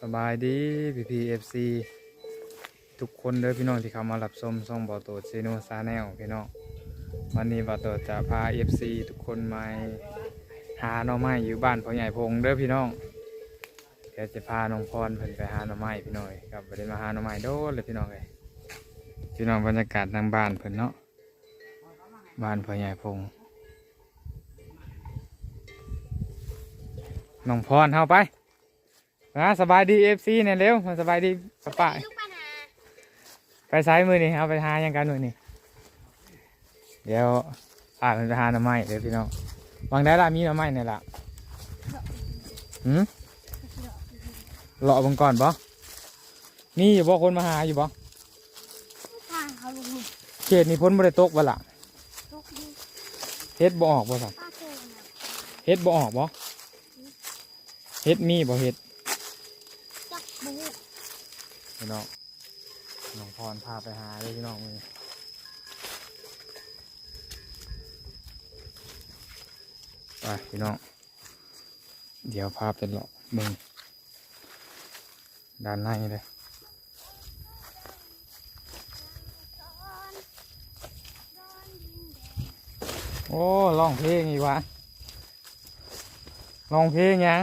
สบายดีพีพีเอฟซีทุกคนเด้อพี่น้องที่เข้ามารับชมช่องบอโตเซโนซาแนลพี่น้องวันนี้บอโตจะพาเอฟซีทุกคนมาหาหน่อไม้อยู่บ้านพ่อใหญ่พงเด้อพี่น้องเดี๋ยวจะพาน้องพรเพิ่นไปหาหน่อไม้พี่น้อยครับไปได้มาหาหน่อไม้โดนเลยพี่น้องเลยพี่น้องบรรยากาศทางบ้านเพิ่นเนาะบ้านพ่อใหญ่พงน้องพรเข้าไป นะสบายดีเอฟซีเนี่ยเร็วมาสบายดีป้าป้าลูกปัญหาไปซ้ายมือนี่เอาไปหายังกันมือนี่เดี๋ยวป้ามันไปหาหน่อไม้เดี๋ยวพี่น้องวางได้ละมีหน่อไม้เนี่ยละหืมเลาะบังก่อนบ่นี่อยู่บ่คนมาหาอยู่บ่ทางเขาลงเขตนี้พ้นบ่ได้ตกบ่ล่ะลูกดีเฮ็ดบ่ออกบ่สัป้าเก่งนะเฮ็ดบ่ออกบ่เฮ็ดมีบ่เฮ็ด จักบู พี่น้องน้องพรพาไปหาเลยพี่น้องมือไปพี่น้อง เดี๋ยวพาไปเลาะมึงด้านในเลยโอ้ร้องเพลงอีกวะร้องเพลงยัง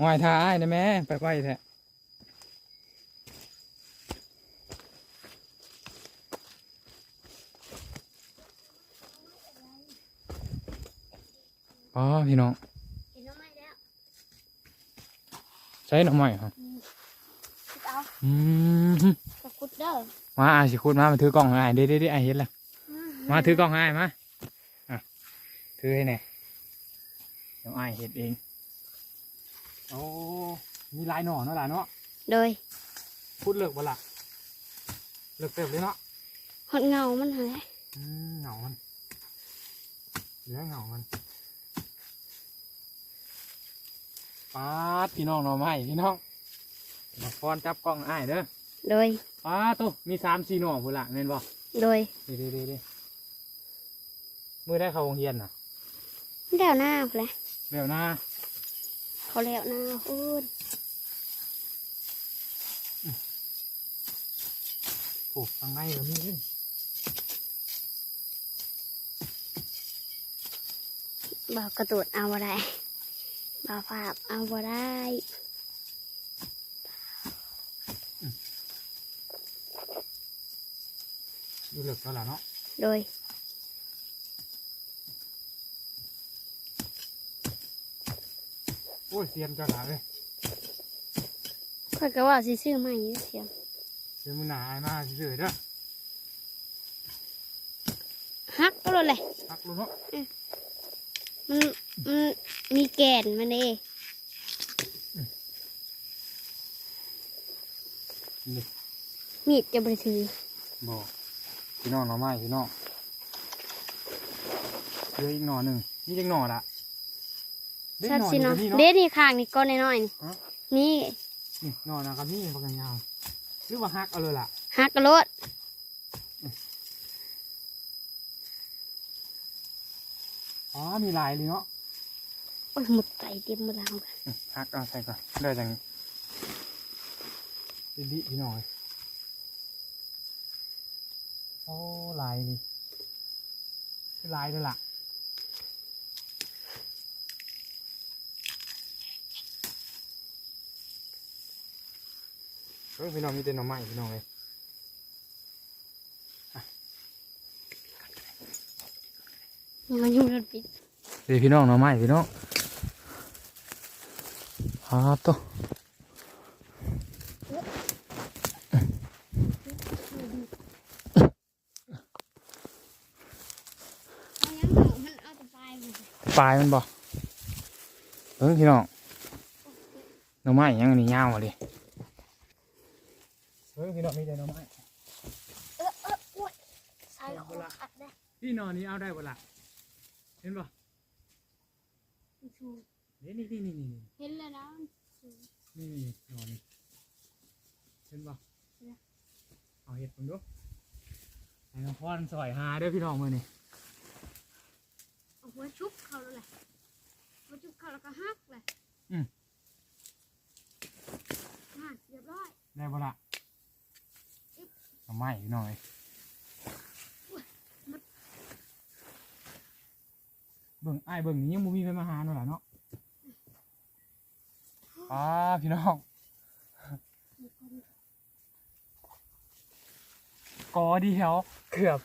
หอยท่าอ้ายนะแม่ไปไปแท้อ๋อพี่น้องเห็นน้องไม่แล้วใช้หน่อไม้ครับคิดเอาอืมตะกุดเด้อมาอาสิคุณมามาถือกล้องให้อ้ายเด้เด้เด้อ้ายเห็นแล้วมาถือกล้องให้อ้ายมาอะถือให้แหน่เดี๋ยวอ้ายเห็นเอง โอ้มีลายหน่อเนาะล่ะเนาะโดยพูดเลิกบ่ล่ะเลิกเติบเลยเนาะหดเงามันหายอืมเหงามันเหลือเหงามันปาดพี่น้องหน่อไม้พี่น้องมาฟอนจับกล้องอ้ายเด้อโดยปาดตุ๊มีสามสี่หน่อพุ่นละเน่นบ่โดยดีดีดีดีมือได้เข้าโรงเรียนน่ะแล้วหน้าพอเลยเร็วนะ เขาแล้วหน้าพูดปลูกทางในก็มีเด้อบ่าวกระตูดเอาบ่ได้บ่าวภาพเอาบ่ได้ดูเลิกแล้วล่ะเนาะโดย โอ้ยเตรียมจะหลาเลยข้อยก็ว่าสิซื้อมาอยู่เสียงเดี๋ยวมือหนาอายมาเฉยๆเด้อฮักก็เลยเลย พักลงเนาะมันมันมีแกนมันเด้นี่มีดจะบ่ไปถือบอกพี่น้องหน่อไม้พี่น้องเหลืออีกหน่อหนึ่งนี่ยังหน่อละ เด็กชัดหน่อสินี่เนาะก็นี่เนาะ เด็ดนี่ข้างนี่ก้อนน้อยๆนี่ฮะนี่นี่หน่อนะครับนี่ปากกันยาวหรือว่าฮักเอาเลยล่ะฮักกระโลดอ๋อมีลายเลยเนาะโอ้ยหมดใจเต็มหมดแล้วอืมฮักเอาใส่ก่อนได้จังดิพี่น้อยโอ้ลายนี่คือลายเลยล่ะ เฮ้ยพี่น้องมีแต่หน่อไม้พี่น้องเลยมันอยู่รถปิดเดี๋ยวพี่น้องหน่อไม้พี่น้องฮาโตะเอายังเหงามันเอาแต่ปลายมันปลายมันบ่เฮ้ยพี่น้องหน่อไม้ยังอันนี้ยาวมาดิเฮ้ย พี่น้องมีแต่หน่อไม้เออเออโอ้ยใส่คอขัดได้พี่นอนนี้เอาได้บ่ล่ะเห็นบ่มันชูนี่นี่นี่นี่นี่เห็นแล้วนะมันชูนี่นี่นอนนี่เห็นบ่เอาเห็ดผมดูไอ้น้องพรสอยหาเด้อพี่น้องมือนี่เอาหัวชุบเขาแล้วแหละหัวชุบเขาแล้วก็ฮักเลยอืมฮักเรียบร้อยได้บ่ละเอา ไม้หน่อยเบิ่งไอ้เบิ่งนี่ยังบ่มีไฟมาหาหน่อยล่ะเนาะอ่าพี่น้องกอดียวเกือบ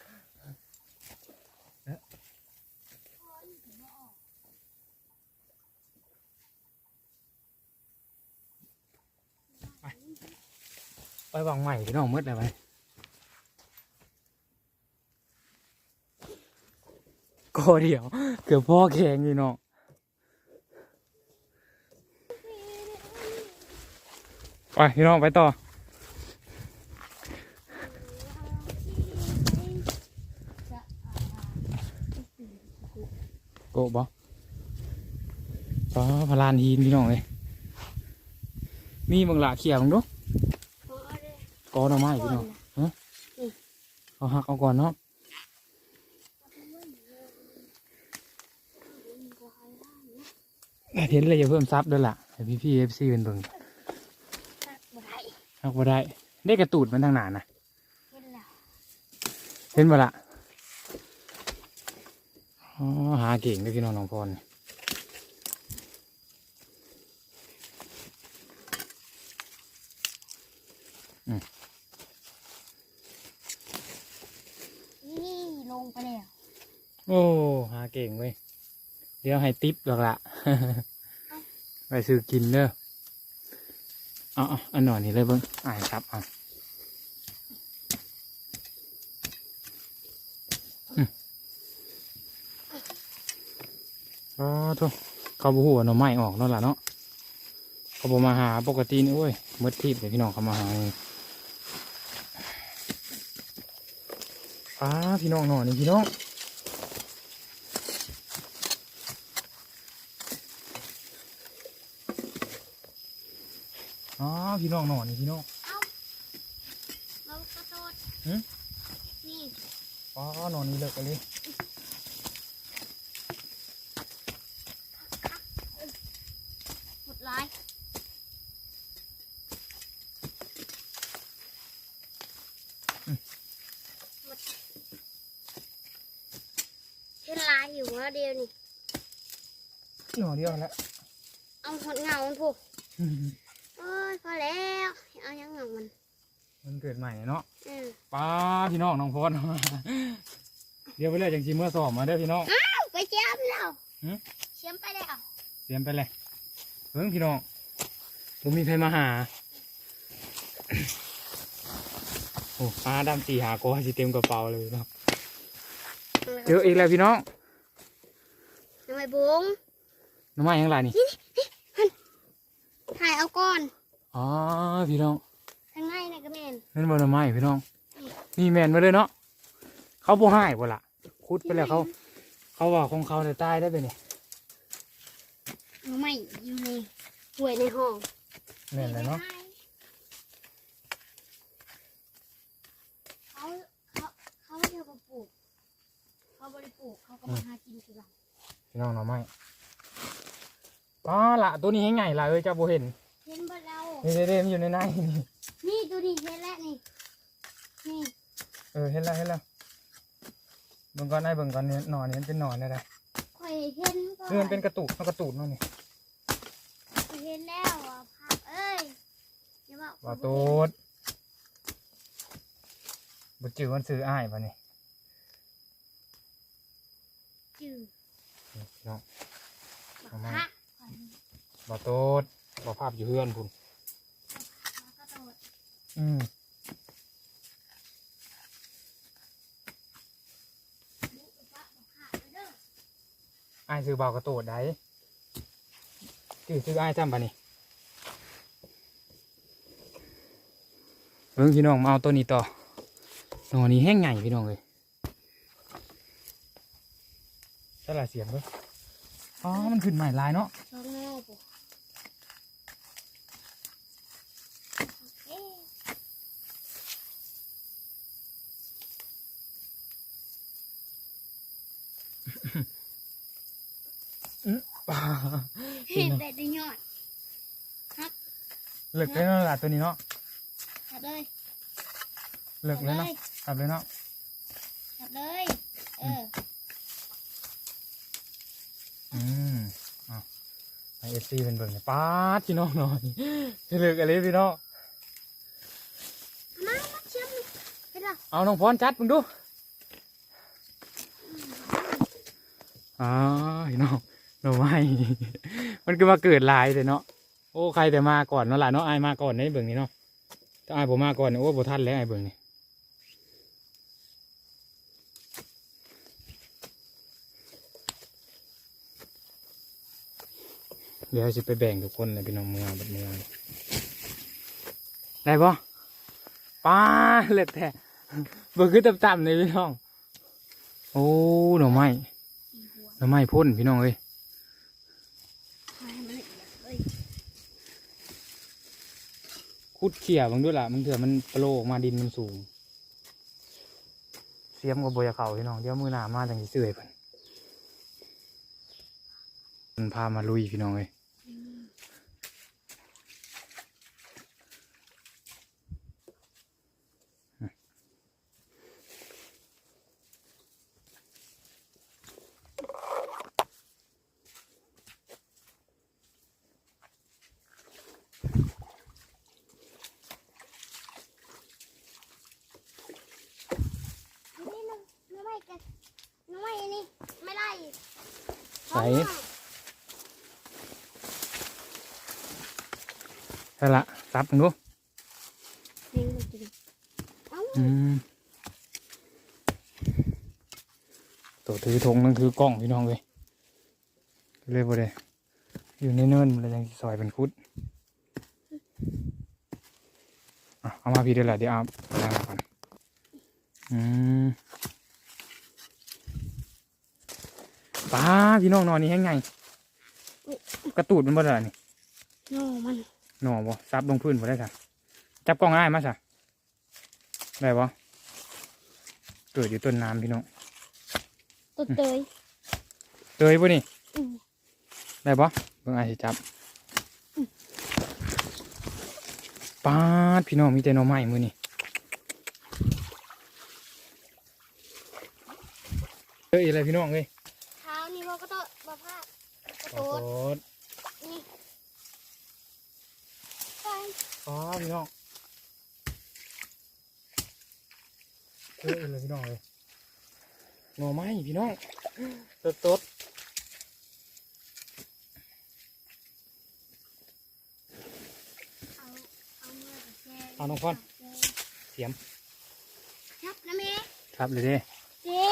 เอ๊ะไปไปวางใหม่พี่น้องมืดเลยไป อเดียว เกือบพ่อแข็งอยู่เนาะไปพี่น้องไปต่อ โกะบ่อ๋อพลานหินพี่น้องเลยมีบางหละเขี่ยบังดูพอเลยกอหน่อไม้พี่น้องฮะเอาหักเอาก่อนเนาะ เห็นเลยอย่าเพิ่มซับด้วยล่ะให้พี่พี่เอฟซีเป็นเบิ่งฮักบ่ได้หักบ่ได้ได้กระตูดมันทางหนานะเห็นแล้วเห็นบ่ล่ะอ๋อหาเก่งเลยพี่น้องน้องพรนี่นี่ลงไปแล้วโอ้หาเก่งเว้ย เดี๋ยวให้ติ๊บหรอกละไปซื้อกินเด้อเอาเอาอันหน่อยนี่เลยเบิ้งอ่านครับอะอ๋อทุกเขาบูหัวหน่อไม้ออกแล้วล่ะเนาะเขาบอมาหาปกตินี่โอ้ยมืดทิพย์เลยพี่น้องเขามาหาอ้าพี่น้องหน่อยนี่พี่น้อง พี่น้องหน่อยนี่พี่น้องเรากระโดดหึนี่อ๋อหน่อยนี่เลิกกันเลยหมดร้ายหมดเห็นลายอยู่ว่าเดียวนี่หน่อยเดียวแล้วเอาหดเงามันผูกโอ้ ยพอแล้วเอายังเงามันมันเกิดใหม่เนาะอืมป้าพี่น้องน้องพรเดี๋ยวไปเลยจังสีเมื่อสอบมาเด้อพี่น้องเอาไปเชื่อมแล้วหึเชื่อมไปแล้วเตรียมไปเลยเพิ่งพี่น้องผมมีใครมาหา โอ้ปลาดำสีหาโกให้สิเต็มกระเป๋าเลยเนาะเจออีกแล้วพี่น้องทำไมบุ้งน้ำมันยังไรนี่ถ่ายเอาก่อน อ๋อพี่น้องข้างในนะกระเมนนั่นบนน้ำมันพี่น้อง นี่แมนมาเลยเนาะเขาบ่ให้บ่ล่ะคุดไปแล้วเขา เขาว่าของเขาจะตายได้ไปเนี่ยไม่อยู่ในห่วยในห้องแม่นเลยเนาะเขาเขาเขาไม่เที่ยวกับปลูกเขาบริปลูกเขาก็มาหากินทีหลังพี่น้องหน่อไม้อ๋อละตัวนี้ให้ไงล่ะเอ้ยเจ้าบ่เห็นเห็นบ่เรา นี่เด้ๆมันอยู่ในในนี่นี่ตัวนี้เห็นแล้วนี่ นี่ เออเห็นแล้วเห็นแล้วเบิ่งก่อนไอ้เบิ่งก่อนเนี่ยหนอนนี่มันเป็นหนอนอะไรข่อยเห็นก่อนนี่มันเป็นกระตุกมันกระตุกเนั่นนี่ข่อยเห็นแล้วอะภาพเอ้ยอย่าบอกว่าโตดบ่จือมันซื้ออ้ายป่ะนี่จืดนี่พี่น้อง บักพระข่อย บ่โตด บ่ภาพอยู่เฮือนพุ่นแล้วก็โดดอืมบุกบักบักพระไปเด้ออ้ายซื้อบ่าวกระโตดได้จือซื้ออ้ายจำป่ะนี่เบิ่งพี่น้องมาเอาตัวนี้ต่อหนอนนี้แห้งไงพี่น้องเลยใช่ละเสียงเด้ออ๋อ มันขึ้นใหม่ลายเนาะช่องแม่ปุ๊โอเค ปลา เห็นแต่ได้ยอดเลิกเลยเนาะล่ะตัวนี้เนาะจับเลยเลิกเลยเนาะกลับเลยเนาะจับเลย เออ อืมอะไอเอฟซีเป็นเบิ่งเนี่ยป๊าดพี่น้องหน่อยเลิกอะไรพี่น้องมามาเชื่อมเห็นหรอเอาน้องพรจัดมึงดูอ๋อพี่น้อง หน่อไม้มันก็มาเกิดลายเลยเนาะโอ้ใครแต่มาก่อนเนาะล่ะเนาะไอายมาก่อนในเบิ่งนี่เนาะถ้าไอายผมมาก่อนโอ้บทันแล้วไอเบิ่งนี่เดี๋ยวจะไปแบ่งทุกคนเลยพี่น้องเมืองบัดเมืองได้ปะป้าเล็ดแท้เบิ่งคือต่ำๆเลยพี่น้อง โอ้หน่อไม้หน่อไม้พ่นพี่น้องเอ้ย ให้มันละเอียดเลย คุดเขี่ยบางด้วยล่ะมันเถื่อมันโปรออกมาดินมันสูง เสียมกับบยเขาพี่น้องเดี๋ยวมือหนามาจังสิเสื่อยเพิ่นมันพามาลุยพี่น้องเลยนี่น้องน้องไม่กันน้องไม่นี่ไม่ไล่ ใส่ใช่ละซับมึงดูเลี้ยงมันกินเอ้าอืมตัวถือธงนั่นคือกล้องพี่น้องเลยเลยบ่ได้อยู่ในเนินมันเลยยังซอยเป็นคุดเอามาพี่เดี๋ยวละเดี๋ยวเอาไปล้างก่อนอืมป้า พี่น้องนอนนี่ให้ไงกระตูดมันบ่ได้ล่ะนี่โน่มันหนอบ่ซับลงพื้นบ่ได้จ้ะจับกล้องง่ายมาสะได้บ่เกิดอยู่ต้นน้ำพี่น้องตัวเตยเตยบ่นี่อืมได้บ่เบิ่งอาสิจับป้าดพี่น้องมีแต่หน่อไม้มื้อนี้เอ้ยอะไรพี่น้องเอ้ยเท้านี่ มันก็ต้องมาพาดกระขอโดโทดษนี่ไปอ๋อพี่น้องเอ้ยอะไรพี่น้องเอ้ยหน่อไม้พี่น้องสดๆเอาเอามือกับแกเอาน้องพรเสียมครับนะแม่ครับเลยเด้เจ๊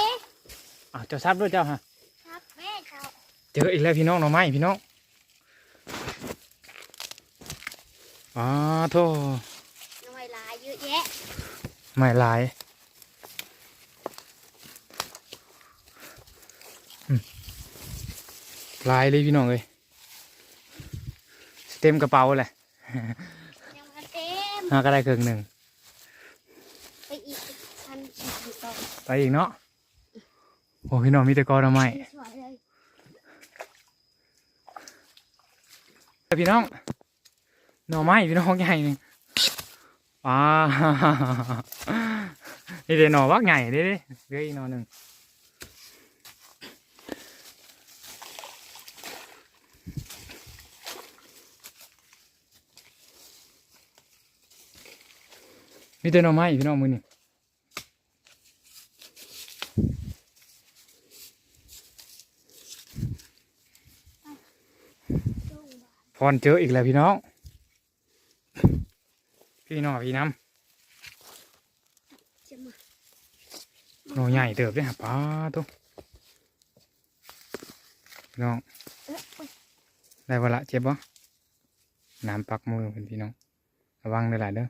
อะเจ้าซับด้วยเจ้าฮะ ครับแม่เขา เจออีกแล้วพี่น้องหน่อไม้พี่น้องอ๋อโธ่น้อยลายเยอะแยะไม่หลายอืมหลายเลยพี่น้องเลยเต็มกระเป๋าเลยยังมาเต็มหาก็ได้ครึ่งหนึ่งไปอีกพันสี่สิบสองไปอีกเนาะโอ้พี่น้องมีแต่กอหน่อไม้ สวยเลย พี่น้องหน่อไม้พี่น้องใหญ่หนึ่งอ่านี่เดี๋ยวหน่อวักใหญ่เด้เด้เหลืออีกหน่อหนึ่งมีแต่หน่อไม้พี่น้องมือนี่ พรเจออีกแล้วพี่น้อง พี่น้องพี่น้ำหน่อใหญ่เติบเลยฮะป้าตุ๊พี่น้อง ได้เวละเจ็บบ่น้ำปักมือเป็นพี่น้อง ระวังเด้อหลายเด้อ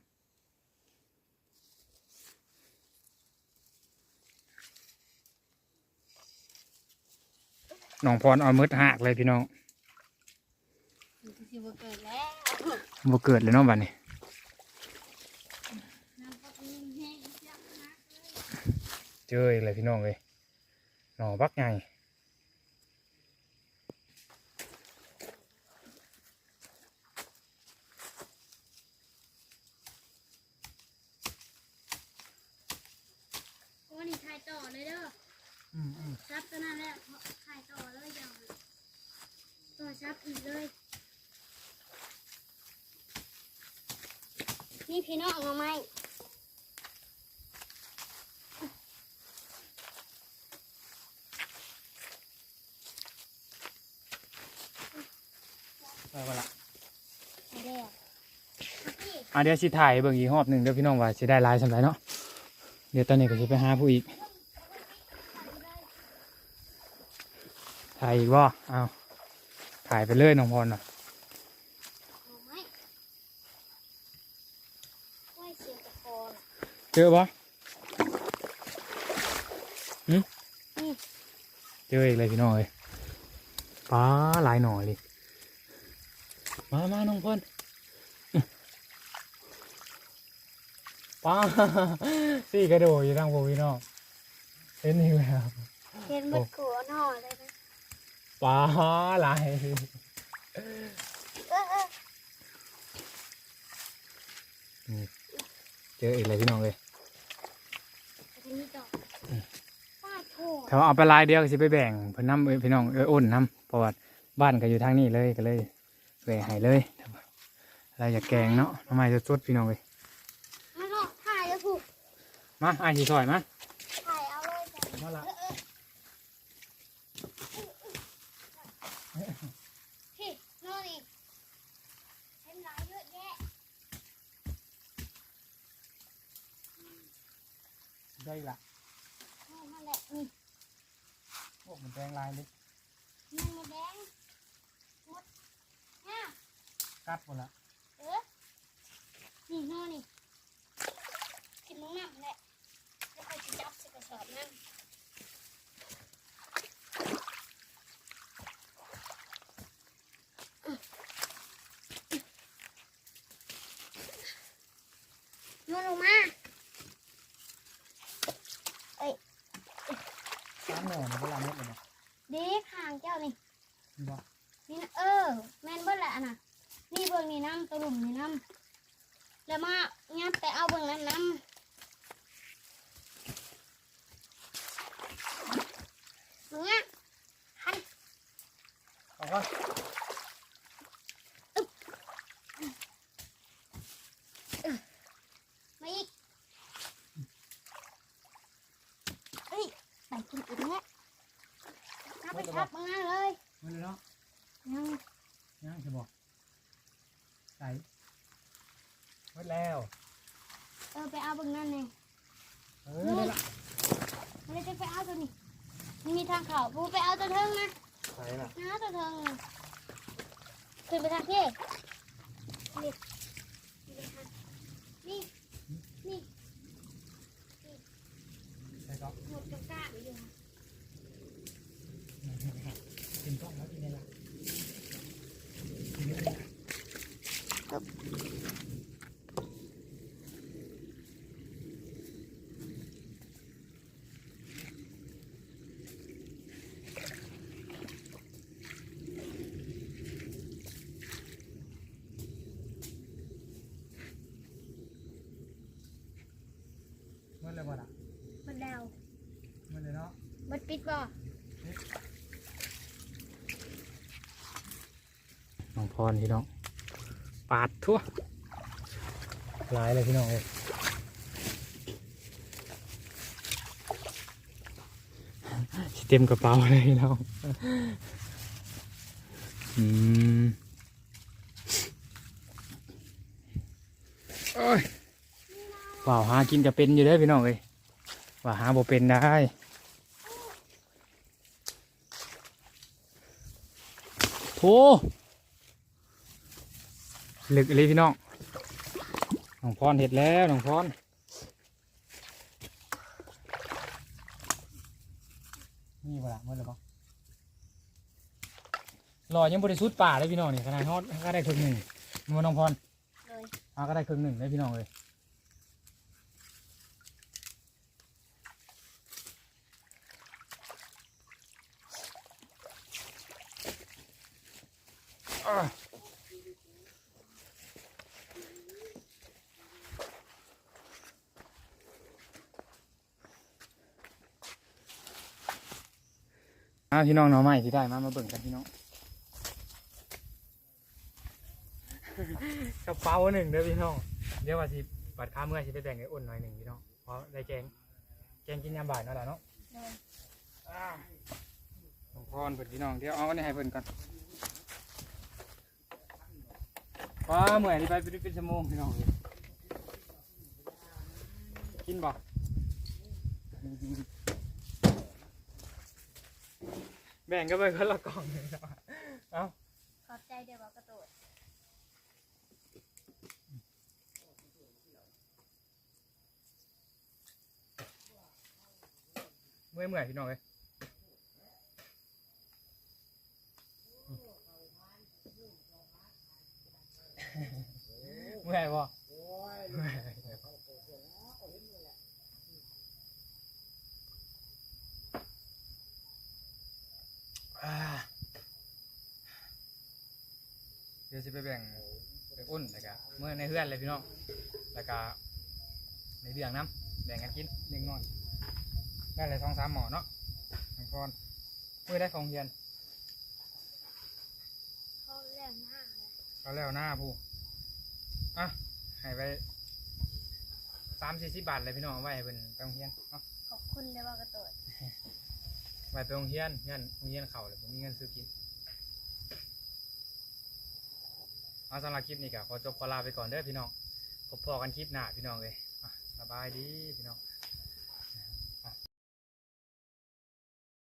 น้องพรเอามืดหักเลยพี่น้อง สิบ่เกิดแล้วบ่เกิดเลยเนาะบัดนี้เจออีกเลยพี่น้องเลยหน่อบักไงอ้นี่ายต่อเลยเด้อซับตัวนั้นแหละขายต่อเลยอย่างต่อชับอีกเลย นี่พี่น้องเอาไหมไปบ่ละไม่ได้อะพี่อะเดี๋ยวสิถ่ายเบิ่งอีกรอบหนึ่งเดี๋ยวพี่น้องว่าสิได้หลายสำไรเนาะเดี๋ยวตอนนี้ก็สิไปหาผู้อีกถ่ายอีกบ่เอาถ่ายไปเลยน้องพรน่ะเอาไหมไหวเสียงตะคอน่ะ เจอบ่หึอืมเจออีกเลยพี่น้องเอ้ยป้าหลายหน่อยเลยมามาน้องพรอื้อป้าสี่กระโดดอยู่ทางผมพี่น้องเห็นนี่แล้วเห็นหมดขัวหน่อเลยนะป้าหลาย เออเออ เจออีกเลยพี่น้องเลยอันนี้ต่อป้าโถถ้าเอาไปลายเดียวก็สิไปแบ่งเพิ่นน้ำเอ้ยพี่น้องเอ้ยอ้นน้ำเพราะว่าบ้านก็อยู่ทางนี้เลยก็เลยแบ่งให้เลยอะไรอยากแกงเนาะทำไมจะสดพี่น้องเลยมาเนาะถ่ายแล้วผูกมาไอ้ายสิซอยมา ถ่ายเอาเลยจ้ะ มาละ พี่โน่นนี่เห็นหลายเยอะแยะ ได้ละโน่นนั่นแหละนี่โอ้มันแดงลายเลยมันหมดแดงหมดเนี่ยกัดหมดละเออนี่โน่นนี่กินน้ำน้ำแหละแล้วก็จะจับใส่กระสอบนั่นโน่นลงมา สามหน่อนะเวลาเม็ดเลยนะ ดีข้างเจ้านี่ นี่บ่ นี่นะเออ แม่นเบิดแหละน่ะ นี่เบิ่งนี่น้ำตัวหลุมนี่น้ำแล้วมางับไปเอาเบิ่งนั้นน้ำมึงอะหัน เอาว่า มาอีกเอ้ยไปกินอีกแล้วนับไป ทับมึงนั่นเลยมันเลยเนาะยังย่างจะบอกใส่หมดแล้ว เออไปเอาเบิ่งนั่นเลยเออได้ละไม่ได้จะไปเอาตัวนี้มันมีทางเขาปูไปเอาตัวเทิงนะใส่ละน้าตัวเทิงนะขึ้นไปทางที่นี่นี่ นี่ ใส่ก็ หมดกระกาอยู่นะ กินกล้องแล้วกินได้ละ หมันเลยบ่ล่ะ หมดแล้ว หมันเลยเนาะ หมด ปิดบ่น้องพรพี่น้อง ปาดทั่วหลายเลยพี่น้องเลยสิเต็มกระเป๋าเลยพี่น้อง อืมโอ้ยว่าวหากินจะเป็นอยู่เด้อพี่น้องเลยว่าหาบ่เป็นได้ โถลึกเลยพี่น้องน้องพรเห็ดแล้วน้องพรนี่ปะล่ะเมื่อไรบ้รอยังบริสุทธิ์ป่าเลยพี่น้องนี่ขนาดฮอดก็ได้ครึ่งหนึ่งมันน้องพรเลยเอาก็ได้ครึ่งหนึ่งเลยพี่น้องเลย อะเอาพี่น้องหน่อไม้ที่ได้มามาเบิ่งกันพี่น้องกระเป๋าหนึ่งเด้อพี่น้องเดี๋ยวว่าสิบัดค้าเมื่อสิไปแบ่งให้อ้นหน่อยหนึ่งพี่น้องเพราะได้แกงแกงกินยามบ่ายเนาะล่ะเนาะโดยหลวงพ่อเพิ่นพี่น้องเดี๋ยวเอาอันนี้ให้เพิ่นก่อน ว้าเมื่อยนี่ไปเป็นชั่วโมงพี่น้องกินบ่แบ่งกันไปคนละกล่องเลยเนาะเอ้าขอบใจเดี๋ยวบอกกระโดดเมื่อยเมื่อยพี่น้องเลย เมื่อยบ่เมื่อยอ่าเดี๋ยวจะไปแบ่งไปอุ่นแล้วก็เมื่อในเพื่อนเลยพี่น้องแล้วก็ในเรื่องน้ำแบ่งกันกินเล็กน้อยได้เลยสองสามหมอเนาะมังกรเมื่อได้ของเฮียนเขาเลี้ยงหน้าเลยเขาแล้วหน้าผู้ อะให้ไปสามสี่สิบบาทเลยพี่น้องเอาไว้ให้เป็นไปโรงเรียนเนาะขอบคุณเดี๋ยวบอกกระโดดไว้ไปโรงเรียนเงินโรงเรียนเขาเลยผมมีเงินซื้อกินเอาสำหรับคลิปนี้ก็ขอจบขอลาไปก่อนเด้อพี่น้องพบพอกันคลิปหน้าพี่น้องเลยอะสบายดีพี่น้อง